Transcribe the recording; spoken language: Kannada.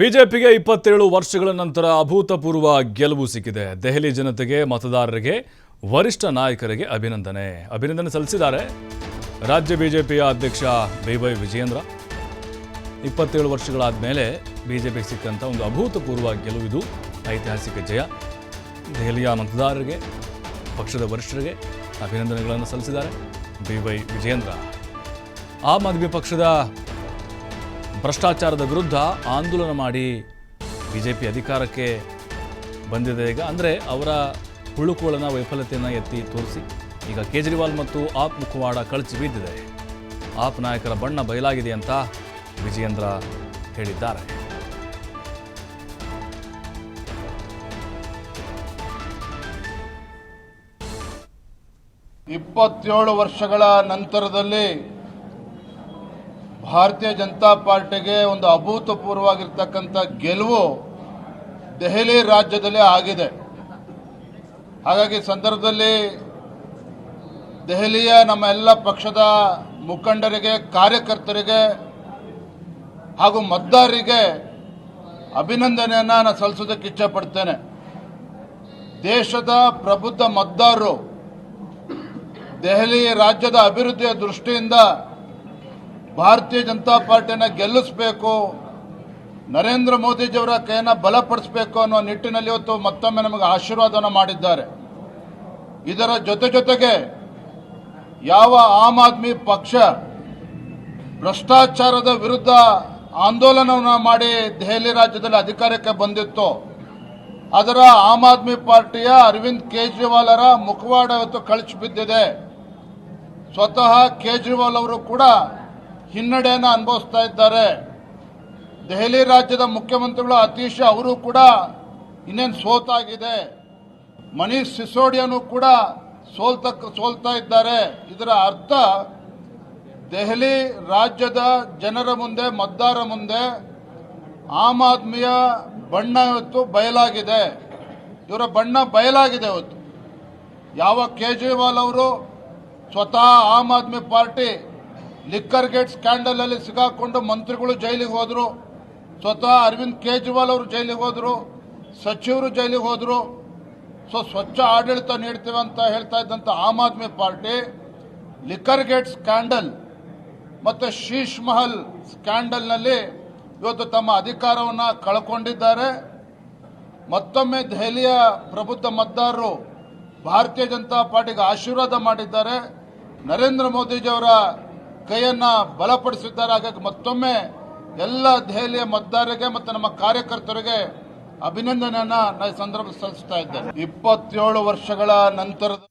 ಬಿಜೆಪಿಗೆ ಇಪ್ಪತ್ತೇಳು ವರ್ಷಗಳ ನಂತರ ಅಭೂತಪೂರ್ವ ಗೆಲುವು ಸಿಕ್ಕಿದೆ. ದೆಹಲಿ ಜನತೆಗೆ, ಮತದಾರರಿಗೆ, ವರಿಷ್ಠ ನಾಯಕರಿಗೆ ಅಭಿನಂದನೆ. ಅಭಿನಂದನೆ ಸಲ್ಲಿಸಿದ್ದಾರೆ ರಾಜ್ಯ ಬಿಜೆಪಿಯ ಅಧ್ಯಕ್ಷ ಬಿ ವೈ ವಿಜಯೇಂದ್ರ. ಇಪ್ಪತ್ತೇಳು ವರ್ಷಗಳಾದ ಮೇಲೆ ಬಿಜೆಪಿಗೆ ಸಿಕ್ಕಂಥ ಒಂದು ಅಭೂತಪೂರ್ವ ಗೆಲುವಿದು ಐತಿಹಾಸಿಕ ಜಯ. ದೆಹಲಿಯ ಮತದಾರರಿಗೆ, ಪಕ್ಷದ ವರಿಷ್ಠರಿಗೆ ಅಭಿನಂದನೆಗಳನ್ನು ಸಲ್ಲಿಸಿದ್ದಾರೆ ಬಿ ವೈ ವಿಜಯೇಂದ್ರ. ಆಮ್ ಆದ್ಮಿ ಪಕ್ಷದ ಭ್ರಷ್ಟಾಚಾರದ ವಿರುದ್ಧ ಆಂದೋಲನ ಮಾಡಿ ಬಿ ಜೆ ಪಿ ಅಧಿಕಾರಕ್ಕೆ ಬಂದಿದೆ ಈಗ. ಅಂದರೆ ಅವರ ಹುಳುಕೋಳನ ವೈಫಲ್ಯತೆಯನ್ನು ಎತ್ತಿ ತೋರಿಸಿ. ಈಗ ಕೇಜ್ರಿವಾಲ್ ಮತ್ತು ಆಪ್ ಮುಖವಾಡ ಕಳಚಿ ಬಿದ್ದಿದೆ ಆಪ್ ನಾಯಕರ ಬಣ್ಣ ಬಯಲಾಗಿದೆ ಅಂತ ವಿಜಯೇಂದ್ರ ಹೇಳಿದ್ದಾರೆ. ಇಪ್ಪತ್ತೇಳು ವರ್ಷಗಳ ನಂತರದಲ್ಲಿ ಭಾರತೀಯ ಜನತಾ ಪಾರ್ಟಿಗೆ ಒಂದು ಅಭೂತಪೂರ್ವವಾಗಿರ್ತಕ್ಕಂಥ ಗೆಲುವು ದೆಹಲಿ ರಾಜ್ಯದಲ್ಲಿ ಆಗಿದೆ. ಹಾಗಾಗಿ ಸಂದರ್ಭದಲ್ಲಿ ದೆಹಲಿಯ ನಮ್ಮ ಎಲ್ಲ ಪಕ್ಷದ ಮುಖಂಡರಿಗೆ, ಕಾರ್ಯಕರ್ತರಿಗೆ ಹಾಗೂ ಮತದಾರರಿಗೆ ಅಭಿನಂದನೆಯನ್ನು ನಾನು ಸಲ್ಲಿಸೋದಕ್ಕೆ ಇಚ್ಛಪಡ್ತೇನೆ. ದೇಶದ ಪ್ರಬುದ್ಧ ಮತದಾರರು ದೆಹಲಿ ರಾಜ್ಯದ ಅಭಿವೃದ್ಧಿಯ ದೃಷ್ಟಿಯಿಂದ ಭಾರತೀಯ ಜನತಾ ಪಾರ್ಟಿಯನ್ನು ಗೆಲ್ಲಿಸಬೇಕು, ನರೇಂದ್ರ ಮೋದಿಜಿಯವರ ಕೈಯನ್ನು ಬಲಪಡಿಸಬೇಕು ಅನ್ನೋ ನಿಟ್ಟಿನಲ್ಲಿ ಇವತ್ತು ಮತ್ತೊಮ್ಮೆ ನಮಗೆ ಆಶೀರ್ವಾದವನ್ನು ಮಾಡಿದ್ದಾರೆ. ಇದರ ಜೊತೆ ಜೊತೆಗೆ ಯಾವ ಆಮ್ ಆದ್ಮಿ ಪಕ್ಷ ಭ್ರಷ್ಟಾಚಾರದ ವಿರುದ್ಧ ಆಂದೋಲನವನ್ನು ಮಾಡಿ ದೆಹಲಿ ರಾಜ್ಯದಲ್ಲಿ ಅಧಿಕಾರಕ್ಕೆ ಬಂದಿತ್ತು, ಅದರ ಆಮ್ ಆದ್ಮಿ ಪಾರ್ಟಿಯ ಅರವಿಂದ್ ಕೇಜ್ರಿವಾಲರ ಮುಖವಾಡ ಇವತ್ತು ಕಳಚಿ ಬಿದ್ದಿದೆ. ಸ್ವತಃ ಕೇಜ್ರಿವಾಲ್ ಅವರು ಕೂಡ ಹಿನ್ನಡೆಯನ್ನು ಅನುಭವಿಸ್ತಾ ಇದ್ದಾರೆ. ದೆಹಲಿ ರಾಜ್ಯದ ಮುಖ್ಯಮಂತ್ರಿಗಳು ಅತೀಶ್ ಅವರು ಕೂಡ ಇನ್ನೇನು ಸೋತಾಗಿದೆ. ಮನೀಶ್ ಸಿಸೋಡಿಯಾನು ಕೂಡ ಸೋಲ್ತ ಸೋಲ್ತಾ ಇದ್ದಾರೆ. ಇದರ ಅರ್ಥ ದೆಹಲಿ ರಾಜ್ಯದ ಜನರ ಮುಂದೆ ಮತದಾರ ಮುಂದೆ ಆಮ್ ಆದ್ಮಿಯ ಬಣ್ಣ ಇವತ್ತು ಬಯಲಾಗಿದೆ. ಇವರ ಬಣ್ಣ ಬಯಲಾಗಿದೆ ಇವತ್ತು ಯಾವ ಕೇಜ್ರಿವಾಲ್ ಅವರು ಸ್ವತಃ Aam Aadmi party liquor gate scandal ಅಲ್ಲಿ ಸಿಗಾಕೊಂಡು ಮಂತ್ರಿಗಳು ಜೈಲಿಗೆ ಹೋದ್ರು. ಸ್ವತಃ ಅರವಿಂದ್ ಕೇಜ್ರಿವಾಲ್ ಅವರು ಜೈಲಿಗೆ ಹೋದ್ರು. ಸಚಿವರು ಜೈಲಿಗೆ ಹೋದ್ರು. ಸೊ, ಸ್ವಚ್ಛ ಆಡಳಿತ ನೀಡ್ತೇವೆ ಅಂತ ಹೇಳ್ತಾ ಇದ್ದಂಥ Aam Aadmi party, liquor gate scandal ಮತ್ತು ಶೀಶ್ ಮಹಲ್ ಸ್ಕ್ಯಾಂಡಲ್ನಲ್ಲಿ ಇವತ್ತು ತಮ್ಮ ಅಧಿಕಾರವನ್ನು ಕಳ್ಕೊಂಡಿದ್ದಾರೆ. ಮತ್ತೊಮ್ಮೆ ದೆಹಲಿಯ ಪ್ರಬುದ್ಧ ಮತದಾರರು ಭಾರತೀಯ ಜನತಾ ಪಾರ್ಟಿಗೆ ಆಶೀರ್ವಾದ ಮಾಡಿದ್ದಾರೆ. ನರೇಂದ್ರ ಮೋದಿಜಿಯವರ ಕೈಯನ್ನು ಬಲಪಡಿಸಿದ್ದಾರೆ. ಹಾಗಾಗಿ ಮತ್ತೊಮ್ಮೆ ಎಲ್ಲ ದೆಹಲಿಯ ಮತದಾರರಿಗೆ ಮತ್ತು ನಮ್ಮ ಕಾರ್ಯಕರ್ತರಿಗೆ ಅಭಿನಂದನೆಯನ್ನ ನಾನು ಸಂದರ್ಭ ಸಲ್ಲಿಸ್ತಾ ಇದ್ದೇನೆ. ಇಪ್ಪತ್ತೇಳು ವರ್ಷಗಳ ನಂತರದ